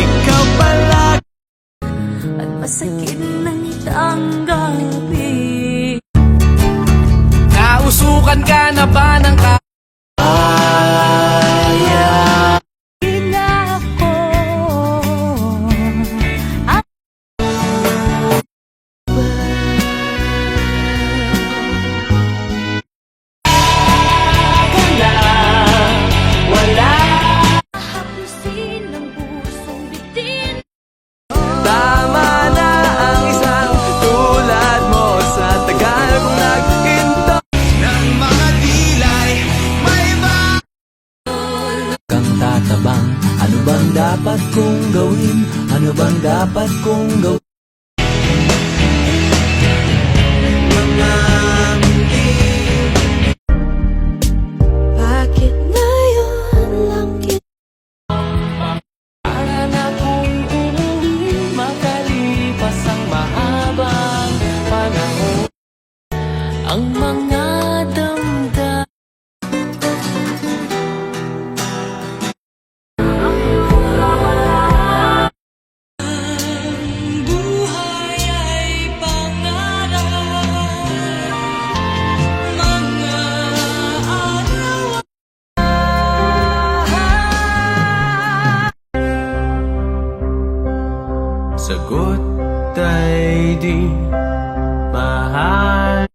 ikaw pala. At masakit ng tanggapin. Nausukan ka na ba ng ka dapat kong gawin? Ano bang dapat kong gawin? Mga Bakit Sagot ay di mahal